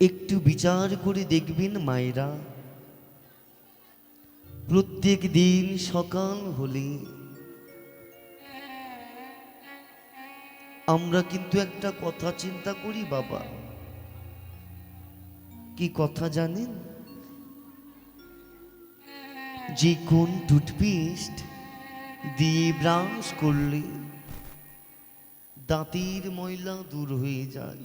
একটু বিচার করে দেখবেন মায়েরা, প্রত্যেক দিন সকাল হলে আমরা কিন্তু একটা কথা চিন্তা করি বাবা। কি কথা জানেন? যে কোন টুথপেস্ট দিয়ে ব্রাশ করলে দাঁতের ময়লা দূর হয়ে যায়?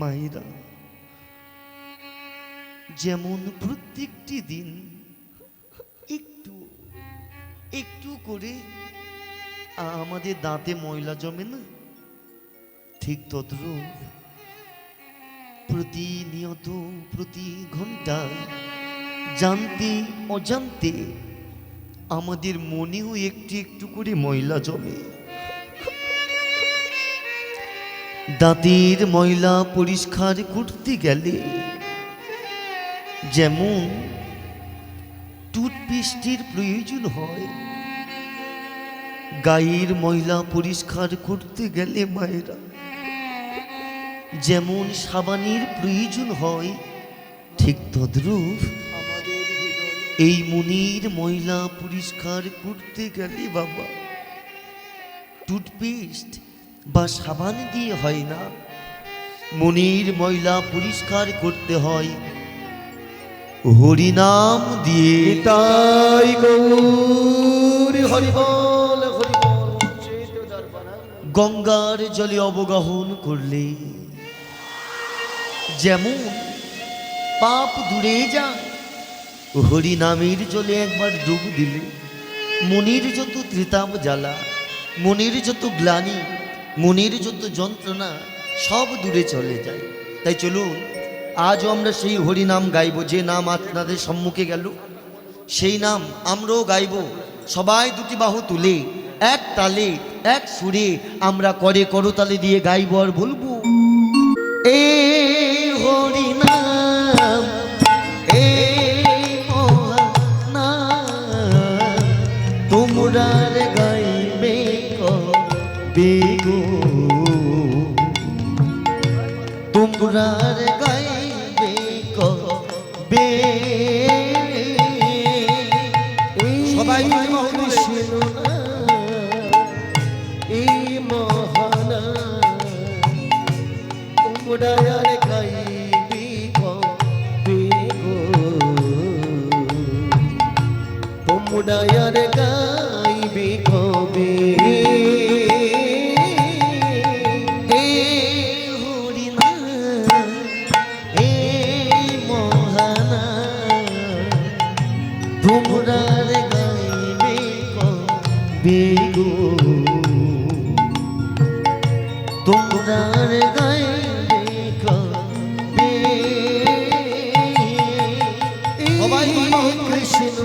মায়েরা, যেমন প্রত্যেকটি দিন একটু একটু করে আমাদের দাঁতে ময়লা জমে না, ঠিক তদ্রূপ প্রতিনিয়ত প্রতি ঘন্টায় জানতে অজান্তে আমাদের মনেও একটু একটু করে ময়লা জমে। দাঁতের ময়লা পরিষ্কার করতে গেলে যেমন টুথপেস্টের প্রয়োজন হয়, গায়ের ময়লা পরিষ্কার করতে গেলে মায়েরা যেমন সাবানের প্রয়োজন হয় ঠিক তদ্রূপ এই মনির ময়লা পরিষ্কার করতে গেলে বাবা টুথপেস্ট বা সাবান দিয়ে হয় না। মনির ময়লা পরিষ্কার করতে হয়। হরিনাম দিয়ে তাই গঙ্গার জলে অবগাহন করলে যেমন পাপ দূরে যায় হরি নামের জলে একবার ডুব দিলে, মনের যত ত্রিতাপ জ্বালা, মনির যত গ্লানি, মনির যত যন্ত্রণা, সব দূরে চলে যায়। তাই চলুন, আজও আমরা সেই হরি নাম গাইব, যে নাম আপনাদের সম্মুখে গেল। সেই নাম আমরাও গাইব, সবাই দুটি বাহু তুলে, এক তালে, এক সুরে আমরা করে করতালে দিয়ে গাইব আর বলব, এ বেগো। তোমরার গাইবে কবে? সবাই কৃষ্ণ এই মহানা তোমরা গাইবি কবে গো? তোমরা কবে গো তোমরার গাইবে কবে সবাই কৃষ্ণ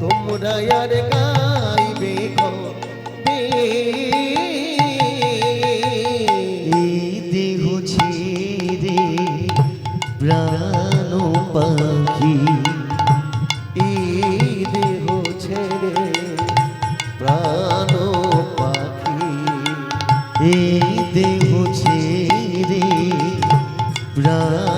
তোমরা আর গো। 啊。